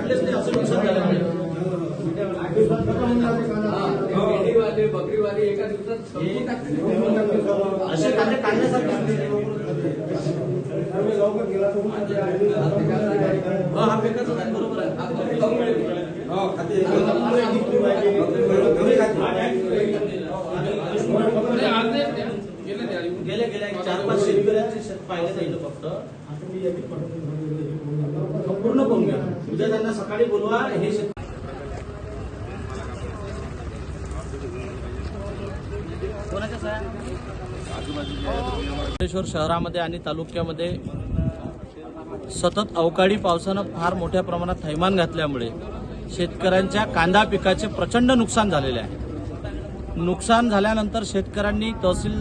काढलेच नाही असं नुकसान झालं भेंडीवाले बकरीवाले एका दिवसात असे कांदे काढण्यासारखे हा बरोबर आहे. गेल्या गेल्या चार पाच शेतकऱ्यांचे शेत जाईल फक्त पूर्ण करून घ्या. उद्या त्यांना सकाळी बोलवा हे महाबळेश्वर शहरामध्ये आणि तालुक्यामध्ये सतत अवकाळी पावसानं फार मोठ्या प्रमाणात थैमान घातल्यामुळे शेतकऱ्यांच्या कांदा पिकाचे प्रचंड नुकसान झालेले आहे. नुकसान झाल्यानंतर शेतकऱ्यांनी तहसील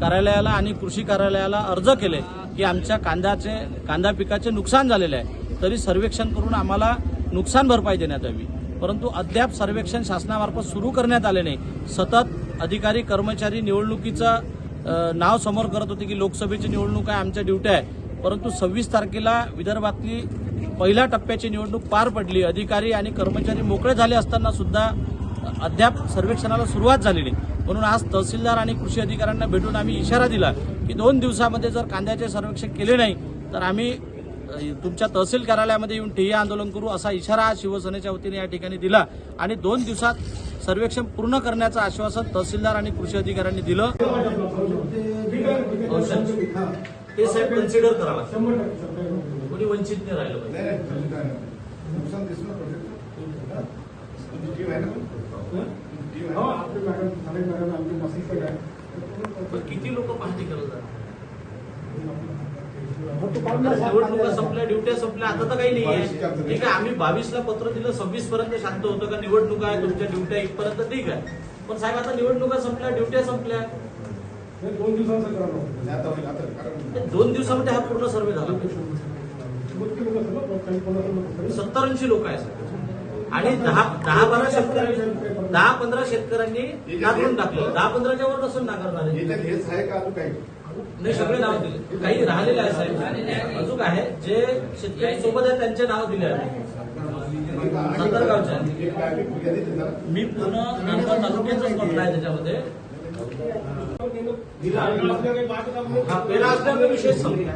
कार्यालयाला आणि कृषी कार्यालयाला अर्ज केले की आमच्या कांद्याचे कांदा पिकाचे नुकसान झालेले आहे. तरी सर्वेक्षण करून आम्हाला नुकसान भरपाई देण्यात यावी. परंतु अद्याप सर्वेक्षण शासनामार्फत सुरू करण्यात आले नाही. सतत अधिकारी कर्मचारी निवडणुकीचं नाव समोर करत होते की लोकसभेची निवडणूक आहे आमच्या ड्युट्या आहे. परंतु सव्वीस तारखेला विदर्भातली पहिल्या टप्प्याची निवडणूक पार पडली. अधिकारी आणि कर्मचारी मोकळे झाले असताना सुद्धा अद्याप सर्वेक्षणाला सुरुवात झालेली म्हणून आज तहसीलदार आणि कृषी अधिकाऱ्यांना भेटून आम्ही इशारा दिला की दोन दिवसामध्ये जर कांद्याचे सर्वेक्षण केले नाही तर आम्ही तुमच्या तहसील कार्यालयामध्ये येऊन ठिय्या आंदोलन करू असा इशारा शिवसेनेच्या वतीने या ठिकाणी दिला. आणि दोन दिवसात सर्वेक्षण पूर्ण करण्याचं आश्वासन तहसीलदार आणि कृषी अधिकाऱ्यांनी दिलं. ते साहेब कन्सिडर करावं कोणी वंचित नाही राहिलं पाहिजे. पण किती लोक पाहणी करत निवडणुका संपल्या ड्युट्या संपल्या आता तर काही नाही आहे ठीक आहे आम्ही बावीसला पत्र दिलं सव्वीस पर्यंत शांत होतं का निवडणुका आहे तुमच्या ड्युट्या इथपर्यंत ठीक आहे. पण साहेब आता निवडणुका संपल्या ड्युट्या संपल्या. दोन दिवसांचं दोन दिवसामध्ये हा पूर्ण सर्वे झाला. पाहिजे. सत्तर ऐंशी लोक आहेत. साहेब. आणि दहा दहा बारा शेतकऱ्यांनी दहा पंधरा शेतकऱ्यांनी नाकारून टाकलं. दहा पंधराच्या वर कसं नाकारणार नाही सगळे नाव दिले. काही राहिलेले आहे साहेब. अजून आहे जे शेतकरी सोबत आहे त्यांचे नाव दिले आहे. सत्तर मी पूर्ण नांदगाव तालुक्याचाच म्हटलं आहे त्याच्यामध्ये. हा पेरा असल्यामुळे विशेष संख्या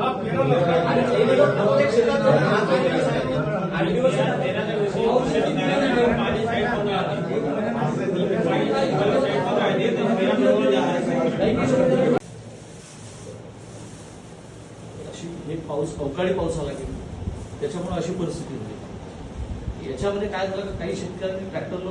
आणि ते लोक प्रत्येक शेतात जाऊन राहत नाही साहेब. आठ दिवस अशी हे पाऊस अवकाळी पाऊस आला त्याच्यामुळे अशी परिस्थिती होती. याच्यामध्ये काय झालं का काही शेतकऱ्यांनी ट्रॅक्टरला